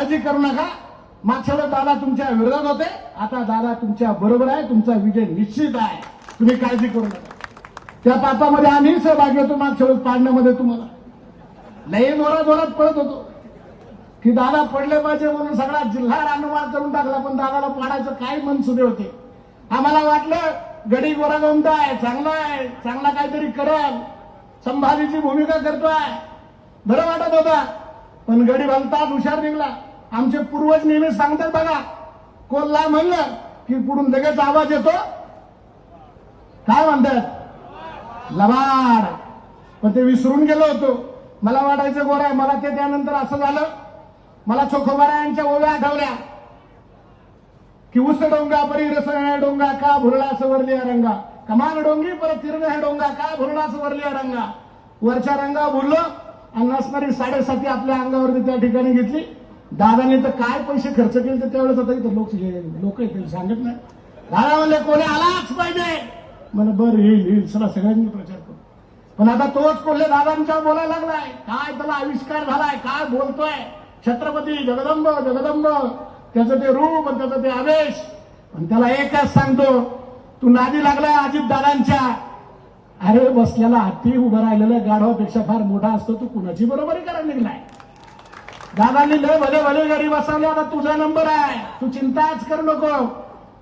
काळजी करू नका. मागच्या दादा तुमच्या विरोधात होते. आता दादा तुमच्या बरोबर आहे. तुमचा विजय निश्चित आहे. तुम्ही काळजी करू नका. त्या पापामध्ये आम्ही सहभागी होतो. मागच्या वेळेस पाडण्यामध्ये तुम्हाला. लई जोरात जोरात पडत होतो. की दादा पडले पाहिजे म्हणून सगळा जिल्हा रानमाळ करून टाकला. पण दादाला पाडायचं काय मनसुबे होते. आम्हाला वाटलं गडी गोरा गोमटा आहे. चांगला आहे. चांगला काहीतरी करल. संभाजीची भूमिका करतोय. बरं वाटत होता. पण गडी भलताच हुशार निघला. आमचे पूर्वज नेहमी सांगतात बघा कोल्हा म्हणलं की पुढून लगेच आवाज येतो. काय म्हणतात? लबाड. पण ते विसरून गेलो होतो. मला वाटायचं गोराय आहे मला ते त्यानंतर असं झालं. मला चोखोबारायांच्या ओव्या आठवल्या. की उस डोंगा परी रसण्या डोंगा का भुरळा सवरली रंगा? कमान डोंगी परत तिरणे हे डोंगा का भुरळा सवरली रंगा? वरच्या रंगा भुरलो आणि नसणारी साडेसाती आपल्या अंगावरती त्या ठिकाणी घेतली. दादाने तर काय पैसे खर्च केले तर त्यावेळेस आता इथं लोक लोक येतील सांगत नाही. दादा म्हणले कोणी आलाच पाहिजे. मला बरं येईल येईल. चला सगळ्यांनी प्रचार करू. पण आता तोच कोल्हे दादांच्या बोलायला लागलाय. काय त्याला आविष्कार झालाय? काय बोलतोय? छत्रपती जगदंब जगदंब. त्याचं ते रूप आणि त्याचा ते आवेश. पण त्याला एकच सांगतो तू नादी लागलाय अजित दादांच्या. अरे बसलेला हत्ती उभं राहिलेला गाढवापेक्षा फार मोठा असतो तू कुणाची बरोबरी करायला निघलाय? दादांनी लय भले भले घरी बसवली आता तुझा नंबर आहे. तू चिंताच करू नको.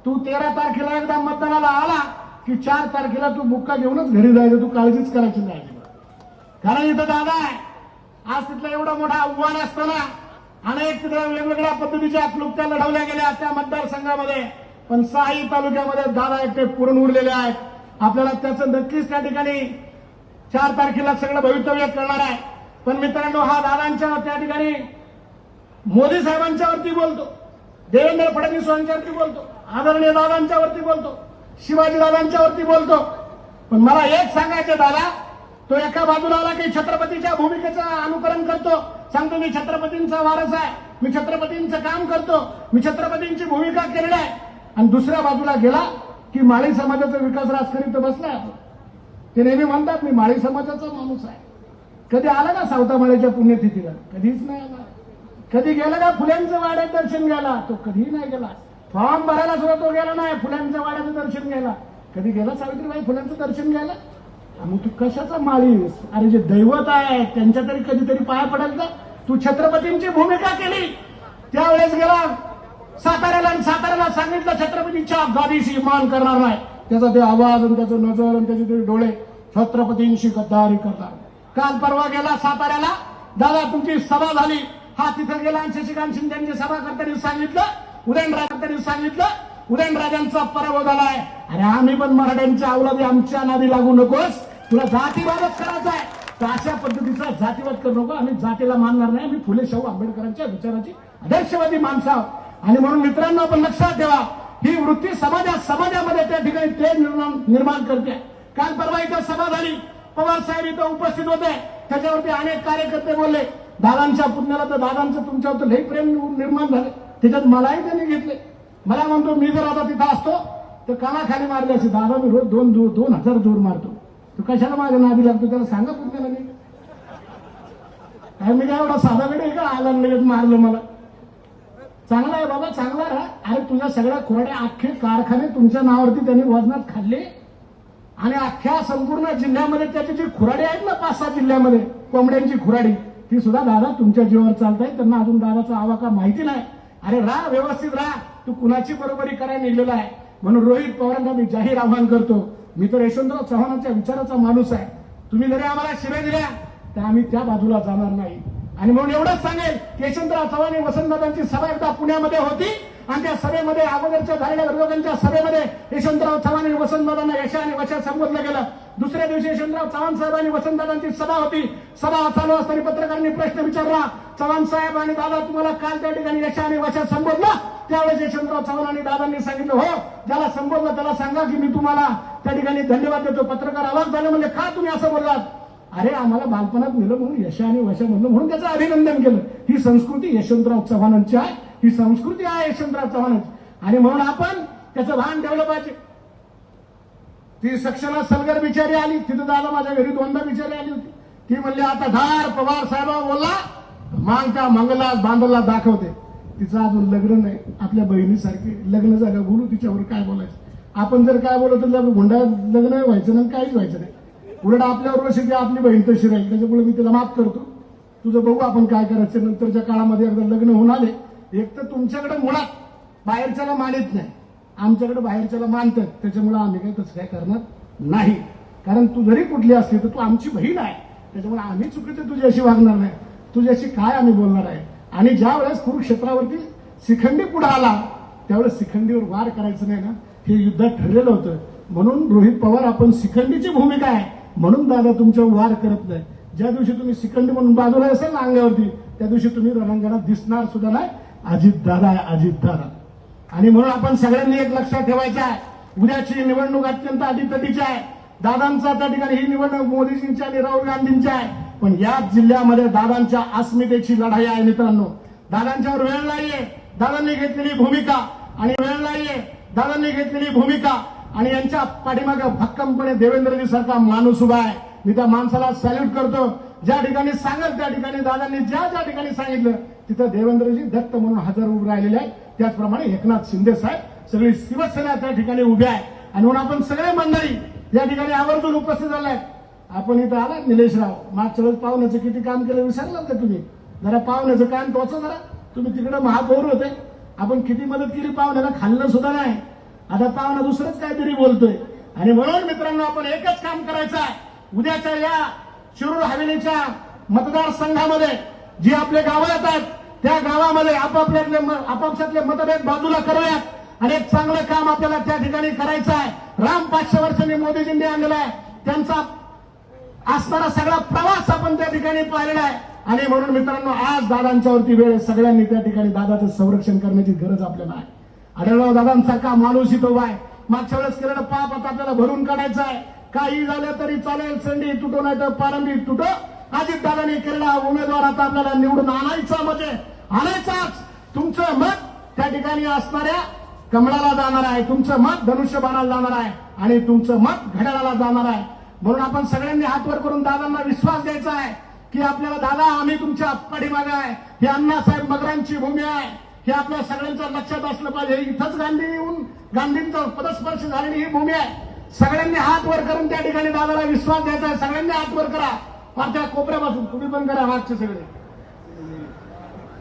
तू तेरा तारखेला एकदा मतदानाला आला की चार तारखेला तू बुक्का घेऊनच घरी जायचं. तू काळजीच करायची नाही कारण इथं दादा आहे. आज तिथलं एवढं मोठं आव्हान असताना अनेक तिथं वेगवेगळ्या पद्धतीच्या क्लुप्त्या लढवल्या गेल्या त्या मतदारसंघामध्ये. पण साई तालुक्यामध्ये दादा एकटे पुरण उरलेले आहेत. आपल्याला त्याचं नक्कीच त्या ठिकाणी चार तारखेला सगळं भवितव्य करणार आहे. पण मित्रांनो हा दादांच्या त्या ठिकाणी मोदी साहेबांच्या वरती बोलतो देवेंद्र फडणवीस यांच्यावरती बोलतो आदरणीय दादांच्या वरती बोलतो शिवाजी दादांच्या वरती बोलतो. पण मला एक सांगायचं दादा तो एका बाजूला आला की छत्रपतीच्या भूमिकेचं अनुकरण करतो. सांगतो मी छत्रपतींचा वारस आहे मी छत्रपतींचं काम करतो मी छत्रपतींची भूमिका केलेली आहे. आणि दुसऱ्या बाजूला गेला की माळी समाजाचा विकास राजकरी तर बसलाय आपण ते नेहमी म्हणतात मी माळी समाजाचा माणूस आहे. कधी आला ना सावतामाळ्याच्या पुण्यतिथीला? कधीच नाही आला. कधी गेला का फुल्यांचं वाड्यात दर्शन घ्यायला? तो कधीही नाही गेला. फॉर्म भरायला सुद्धा तो गेला नाही फुल्यांच्या वाड्याचं दर्शन घ्यायला. कधी गेला सावित्रीबाई फुलांचं दर्शन घ्यायला? मग तू कशाचा माळीस? अरे जे दैवत आहे त्यांच्या तरी कधीतरी पाया पडायचं तू छत्रपतींची भूमिका केली. त्यावेळेस गेला साताऱ्याला आणि साताऱ्याला सांगितलं छत्रपतींच्या गादीशी मान करणार नाही. त्याचा ते आवाज आणि त्याचं नजर आणि त्याचे ते डोळे छत्रपतींशी गद्दारी करणार काल परवा गेला साताऱ्याला. दादा तुमची सभा झाली. हा तिथं गेला आणि शशिकांत शिंदेची सभा करताना सांगितलं उदयनराजांनी सांगितलं उदयनराजांचा पराभव झालाय. अरे आम्ही पण मराठ्यांच्या अवलादी आमच्या नादी लागू नकोस. तुला जातीवादच करायचा आहे. तर अशा पद्धतीचा जातीवाद करू नको. आम्ही जातीला मानणार नाही. आम्ही फुले शाहू आंबेडकरांच्या विचाराची आदर्शवादी माणसं आहोत. आणि म्हणून मित्रांनो आपण लक्षात ठेवा ही वृत्ती समाजा समाजामध्ये त्या ठिकाणी ते निर्माण निर्माण करते. काल परवा इथं सभा झाली. पवार साहेब इथं उपस्थित होते. त्याच्यावरती अनेक कार्यकर्ते बोलले. दादांच्या पुण्याला तर दादांचं तुमच्यावर लई प्रेम निर्माण झाले. त्याच्यात मलाही त्यांनी घेतले. मला म्हणतो मी जर आता तिथं असतो तर कानाखाली मारले असे दादा मी रोज दोन दूर दोन हजार दूर मारतो. तू कशाला माझ्या नादी लागतो? त्याला सांगा पुण्याला मी काय मी काय एवढा साधा वेळ आहे का? आला लगेच मारलं मला. चांगला आहे बाबा चांगला राहा अरे तुझ्या सगळ्या खुराड्या अख्खे कारखाने तुमच्या नावावरती त्यांनी वजनात खाल्ले. आणि अख्ख्या संपूर्ण जिल्ह्यामध्ये त्याचे जी खुराडी आहेत ना पाच सहा जिल्ह्यामध्ये कोंबड्यांची खुराडी ती सुद्धा दादा तुमच्या जीवावर चालत आहे त्यांना अजून दादाचा आवाका माहिती नाही. अरे राहा व्यवस्थित राहा. तू कुणाची बरोबरी करायला निघलेला आहे? म्हणून रोहित पवारांना मी जाहीर आवाहन करतो. मी तर यशवंतराव चव्हाणांच्या विचाराचा माणूस आहे. तुम्ही जरी आम्हाला शिव्या दिल्या तर आम्ही त्या बाजूला जाणार नाही. आणि म्हणून एवढंच सांगेल यशवंतराव चव्हाण आणि वसंतदादांची सभा एकदा पुण्यामध्ये होती. आणि त्या सभेमध्ये अगोदरच्या झालेल्या विरोधकांच्या सभेमध्ये यशवंतराव चव्हाण आणि वसंतदादांना यशा आणि वशा संबोधलं गेलं. दुसऱ्या दिवशी यशवंतराव चव्हाण साहेब आणि वसंतदादांची सभा होती. सभा चालू असताना पत्रकारांनी प्रश्न विचारला चव्हाण साहेब आणि दादा तुम्हाला काल त्या ठिकाणी यशा आणि वशा संबोधलं? त्यावेळेस यशवंतराव चव्हाण आणि दादांनी सांगितलं हो ज्याला संबोधलं त्याला सांगा की मी तुम्हाला त्या ठिकाणी धन्यवाद देतो. पत्रकार आवाज झाले म्हणजे का तुम्ही असं बोललात? अरे आम्हाला बालपणात मिळलं म्हणून यशा आणि वश म्हणलं म्हणून त्याचं अभिनंदन केलं. ही संस्कृती यशवंतराव चव्हाणांची आहे. ही संस्कृती आहे यशवंतराव चव्हाणांची. आणि म्हणून आपण त्याचं भान ठेवलं पाहिजे. ती सक्षणा सलगर बिचारी आली. तिथं दादा माझ्या घरी दोनदा बिचारी आली होती. ती म्हणली आता धार पवार साहेब बोलला मांग मंगला बांधला दाखवते. तिचं अजून लग्न नाही. आपल्या बहिणीसारखी लग्न झालं. बोलू तिच्यावर काय बोलायचं? आपण जर काय बोलत तर हुंडा लग्न व्हायचं नाही काहीच व्हायचं नाही. उलट आपल्यावर शेवटी आपली बहीण तशी राहील. त्याच्यामुळे मी तिला माफ करतो. तुझं बघू आपण काय करायचं. नंतरच्या काळामध्ये एकदा लग्न होऊन आले. एक तर तुमच्याकडे मुळात बाहेरच्याला मानित नाही. आमच्याकडे बाहेरच्याला मानतात. त्याच्यामुळे आम्ही काही तसं काय करणार नाही. कारण तू जरी कुठली असली तर तू आमची बहीण आहे. त्याच्यामुळे आम्ही चुकीचं तुझ्याशी वागणार नाही. तुझ्याशी काय आम्ही बोलणार आहे? आणि ज्या वेळेस कुरुक्षेत्रावरती शिखंडी पुढे आला त्यावेळेस शिखंडीवर वार करायचं नाही ना? हे युद्ध ठरलेलं होतं. म्हणून रोहित पवार आपण शिखंडीची भूमिका आहे. म्हणून दादा तुमच्यावर वार करत नाही. ज्या दिवशी तुम्ही सिकंड म्हणून बाजूला असेल ना अंगावरती त्या दिवशी तुम्ही रणांगणात दिसणार सुद्धा नाही. अजित दादा आहे अजित दादा. आणि म्हणून आपण सगळ्यांनी एक लक्षात ठेवायचं आहे. उद्याची निवडणूक अत्यंत अटीतटीची आहे. दादांचा त्या ठिकाणी ही निवडणूक मोदीजींची आणि राहुल गांधींची आहे. पण याच जिल्ह्यामध्ये दादांच्या अस्मितेची लढाई आहे मित्रांनो. दादांच्यावर वेळ नाहीये. दादांनी घेतलेली भूमिका. आणि वेळ नाहीये. दादांनी घेतलेली भूमिका. आणि यांच्या पाठीमागे भक्कमपणे देवेंद्रजी सारखा माणूस उभा आहे. मी त्या माणसाला सॅल्यूट करतो. ज्या ठिकाणी सांगत त्या ठिकाणी दादांनी ज्या ज्या ठिकाणी सांगितलं तिथं देवेंद्रजी दत्त म्हणून हजर उभे राहिलेले आहेत. त्याचप्रमाणे एकनाथ शिंदे साहेब सगळी शिवसेना त्या ठिकाणी उभी आहे. आणि म्हणून आपण सगळे मंडळी या ठिकाणी आवर्जून उपस्थित झालाय आपण इथं आला निलेशराव. मागच्या वेळेस पाहुण्याचं किती काम केलं विसरलात का तुम्ही? जरा पाहुण्याचं काम टोचा जरा. तुम्ही तिकडे महापौर होते. आपण किती मदत केली? पाहुण्याला खाल्लं सुद्धा नाही. आता पाहुणा दुसरंच काहीतरी बोलतोय. आणि म्हणून मित्रांनो आपण एकच काम करायचं आहे. उद्याच्या या शिरूर हवेलीच्या मतदारसंघामध्ये जी आपले गावं येतात त्या गावामध्ये आपापल्यातले आपापसातले मतभेद बाजूला करूयात. आणि एक चांगलं काम आपल्याला त्या ठिकाणी करायचं आहे. राम पाचशे वर्षांनी मोदीजींनी आणलेला आहे. त्यांचा असणारा सगळा प्रवास आपण त्या ठिकाणी पाहिलेला आहे. आणि म्हणून मित्रांनो आज दादांच्यावरती वेळ सगळ्यांनी त्या ठिकाणी दादाचं संरक्षण करण्याची गरज आपल्याला आहे. आढळराव दादांसारखा माणूस इथं बाय मागच्या वेळेस केलेलं पाप आता आपल्याला भरून काढायचं आहे. काही झालं तरी चालेल संडी तुटो नाही तर पारंबी तुटो. अजित दादांनी केलेला उमेदवार आता आपल्याला निवडून आणायचा म्हणजे आणायचाच. तुमचं मत त्या ठिकाणी असणाऱ्या कमळाला जाणार आहे. तुमचं मत धनुष्यबाणाला जाणार आहे. आणि तुमचं मत घड्याळाला जाणार आहे. म्हणून आपण सगळ्यांनी हातवर करून दादांना विश्वास द्यायचा आहे की आपल्याला दादा आम्ही तुमच्या पाठीमागे आहे. ही अण्णासाहेब मगरांची भूमी आहे. हे आपल्या सगळ्यांच्या लक्षात असलं पाहिजे. इथंच गांधी येऊन गांधींचं पदस्पर्श झालेली ही भूमी आहे. सगळ्यांनी हात वर करून त्या ठिकाणी दादाला विश्वास द्यायचा आहे. सगळ्यांनी हात वर करा. फार त्या कोपऱ्यापासून. तुम्ही पण करा मागचे सगळे.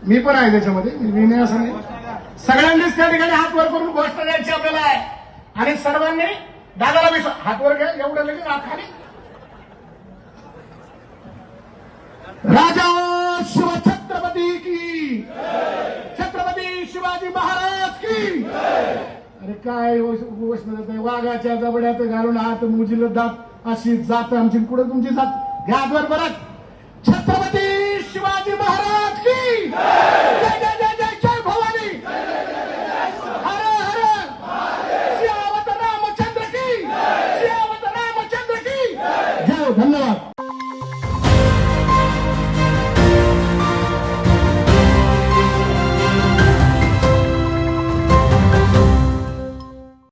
मी पण आहे त्याच्यामध्ये. मी मी नाही असं नाही. सगळ्यांनीच त्या ठिकाणी हात वर करून गोष्ट द्यायची आपल्याला आहे. आणि सर्वांनी दादाला विश्वास हात वर घ्या. एवढं लगेच हात खाली. राजा हो शिवछत्रपती की छत्रपती शिवाजी महाराज की अरे काय वैष्णव वाघाच्या जबड्यात घालून हात मुजील दात अशी जात आमची. कुठे तुमची जात? घ्या हातवर परत छत्रपती शिवाजी महाराज की